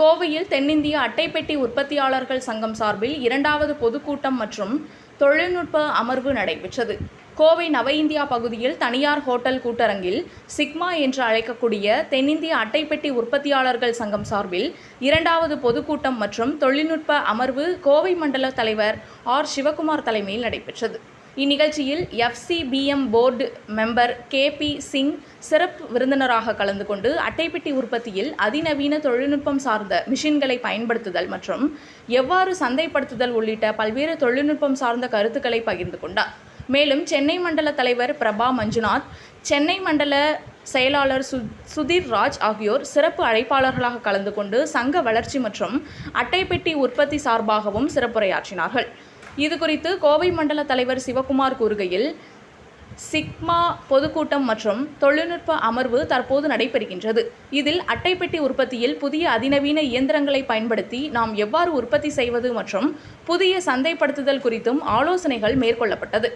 கோவையில் தென்னிந்திய அட்டைப்பெட்டி உற்பத்தியாளர்கள் சங்கம் சார்பில் இரண்டாவது பொதுக்கூட்டம் மற்றும் தொழில்நுட்ப அமர்வு நடைபெற்றது. கோவை நவ இந்தியா பகுதியில் தனியார் ஹோட்டல் கூட்டரங்கில் சிக்மா என்று அழைக்கக்கூடிய தென்னிந்திய அட்டைப்பெட்டி உற்பத்தியாளர்கள் சங்கம் சார்பில் இரண்டாவது பொதுக்கூட்டம் மற்றும் தொழில்நுட்ப அமர்வு கோவை மண்டல தலைவர் ஆர். சிவகுமார் தலைமையில் நடைபெற்றது. இந்நிகழ்ச்சியில் FCBM board member K B Singh சிறப்பு விருந்தினராக கலந்து கொண்டு அட்டைப்பெட்டி உற்பத்தியில் அதிநவீன தொழில்நுட்பம் சார்ந்த மிஷின்களை பயன்படுத்துதல் மற்றும் எவ்வாறு சந்தைப்படுத்துதல் உள்ளிட்ட பல்வேறு தொழில்நுட்பம் சார்ந்த கருத்துக்களை பகிர்ந்து கொண்டார். மேலும் சென்னை மண்டல தலைவர் பிரபா மஞ்சுநாத் சென்னை மண்டல செயலாளர் சு சுதீர் ராஜ் ஆகியோர் சிறப்பு அழைப்பாளர்களாக கலந்து கொண்டு சங்க வளர்ச்சி மற்றும் அட்டைப்பெட்டி உற்பத்தி சார்பாகவும் சிறப்புரையாற்றினார்கள். இது குறித்து கோவை மண்டல தலைவர் சிவகுமார் கூறுகையில் சிக்மா பொதுக்கூட்டம் மற்றும் தொழில்நுட்ப அமர்வு தற்போது நடைபெறுகின்றது. இதில் அட்டைப்பெட்டி உற்பத்தியில் புதிய அதிநவீன இயந்திரங்களை பயன்படுத்தி நாம் எவ்வாறு உற்பத்தி செய்வது மற்றும் புதிய சந்தைப்படுத்துதல் குறித்தும் ஆலோசனைகள் மேற்கொள்ளப்பட்டது.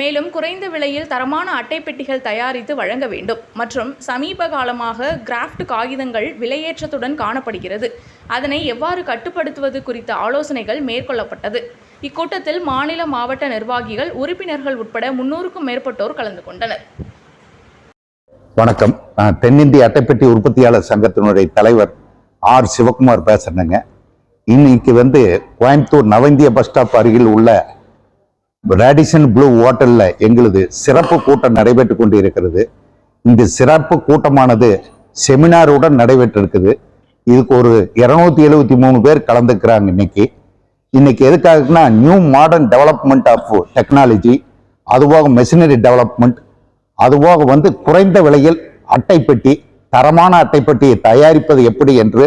மேலும் குறைந்த விலையில் தரமான அட்டைப்பெட்டிகள் தயாரித்து வழங்க வேண்டும் மற்றும் சமீப காலமாக கிராஃப்ட் காகிதங்கள் விலையேற்றத்துடன் காணப்படுகிறது. அதனை எவ்வாறு கட்டுப்படுத்துவது குறித்த ஆலோசனைகள் மேற்கொள்ளப்பட்டது. இக்கூட்டத்தில் மாநில மாவட்ட நிர்வாகிகள் உறுப்பினர்கள் உட்பட முன்னூறுக்கும் மேற்பட்டோர் கலந்து கொண்டனர். வணக்கம். நான் தென்னிந்திய அட்டைப்பெட்டி உற்பத்தியாளர் சங்கத்தினுடைய தலைவர் ஆர். சிவகுமார் பேசுறேங்க. இன்னைக்கு வந்து கோயம்புத்தூர் நவந்திய பஸ் ஸ்டாப் அருகில் உள்ள ரேடிசன் ப்ளூ ஹோட்டலில் எங்களது சிறப்பு கூட்டம் நடைபெற்று கொண்டு இருக்கிறது இந்த சிறப்பு கூட்டமானது செமினாருடன் நடைபெற்றிருக்குது. இதுக்கு ஒரு இருநூத்தி எழுபத்தி மூணு பேர் கலந்துக்கிறாங்க இன்னைக்கு. இன்னைக்கு எதுக்காகனா new modern development of technology அதுபோக மெஷினரி டெவலப்மெண்ட் அதுபோக வந்து குறைந்த விலையில் அட்டைப்பெட்டி தரமான அட்டைப்பெட்டியை தயாரிப்பது எப்படி என்று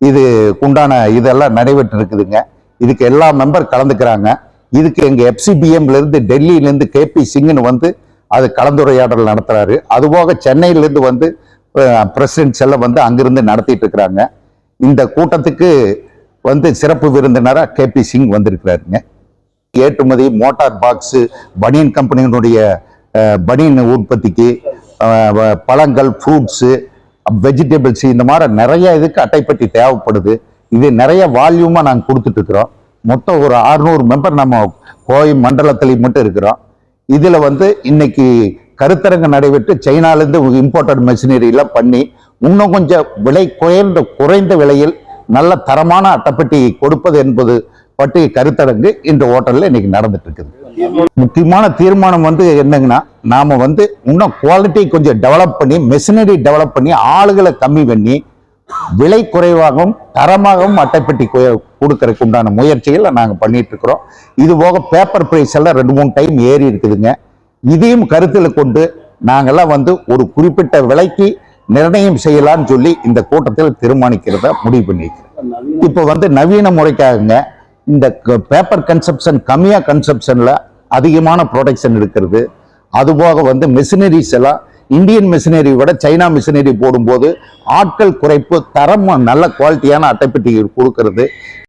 இது உண்டான இதெல்லாம் நடைபெற்று இருக்குதுங்க இதுக்கு எல்லா மெம்பர் கலந்துக்கிறாங்க. இதுக்கு எங்கள் எஃப்சிபிஎம்லேருந்து டெல்லியிலேருந்து கேபி சிங்னு வந்து அது கலந்துரையாடல் நடத்துகிறாரு அதுபோக சென்னையிலேருந்து வந்து பிரசிடென்ட்ஸ் எல்லாம் வந்து அங்கிருந்து நடத்திட்டு இருக்கிறாங்க. இந்த கூட்டத்துக்கு வந்து சிறப்பு விருந்தினராக கேபி சிங் வந்திருக்கிறாருங்க. ஏற்றுமதி மோட்டார் பாக்ஸு பனியன் கம்பெனியினுடைய பனியன் உற்பத்திக்கு பழங்கள் ஃப்ரூட்ஸு வெஜிடபிள்ஸ் இந்த மாதிரி நிறைய இதுக்கு அட்டைப்பட்டி தேவைப்படுது. இது நிறைய வால்யூமாக நாங்கள் கொடுத்துட்ருக்குறோம் மொத்தம் ஒரு 600 மெம்பர் நம்ம கோவை மண்டலத்தில் மட்டும் இருக்கிறோம். இதில் வந்து இன்னைக்கு கருத்தரங்கு நடைபெற்று சைனாலேருந்து இம்போர்ட்டட் மெஷினரி பண்ணி இன்னும் கொஞ்சம் விலை குறைந்த குறைந்த விலையில் நல்ல தரமான அட்டைப்பெட்டி கொடுப்பது என்பது பற்றி கருத்தரங்கு இந்த ஹோட்டலில் இன்னைக்கு நடந்துட்டு இருக்குது முக்கியமான தீர்மானம் வந்து என்னங்கன்னா நாம வந்து இன்னும் குவாலிட்டி கொஞ்சம் டெவலப் பண்ணி மெஷினரி டெவலப் பண்ணி ஆளுகளை கம்மி பண்ணி விலை குறைவாகவும் தரமாகவும் அட்டைப்பெட்டி கொடுக்கறதுக்கு உண்டான முயற்சிகளை நாங்கள் பண்ணிட்டு இருக்கிறோம் இது போக பேப்பர் பிரைஸ் எல்லாம் ரெண்டு மூணு டைம் ஏறி இருக்குதுங்க. இதையும் கருத்தில் கொண்டு நாங்கள்லாம் வந்து ஒரு குறிப்பிட்ட விலைக்கு நிர்ணயம் செய்யலாம்னு சொல்லி இந்த கூட்டத்தில் தீர்மானிக்கிறத முடிவு பண்ணியிருக்கிறோம் இப்போ வந்து நவீன முறைக்காகங்க இந்த பேப்பர் கன்சப்ஷன் கம்மியாக கன்சப்ஷனில் அதிகமான ப்ரொடக்ஷன் இருக்கிறது. அதுபோக வந்து மிஷினரிஸ் எல்லாம் இந்தியன் மிஷினரி விட சைனா மிஷினரி போடும்போது ஆட்கள் குறைப்பு தரம் நல்ல குவாலிட்டியான அட்டைப்பெட்டி கொடுக்கறது.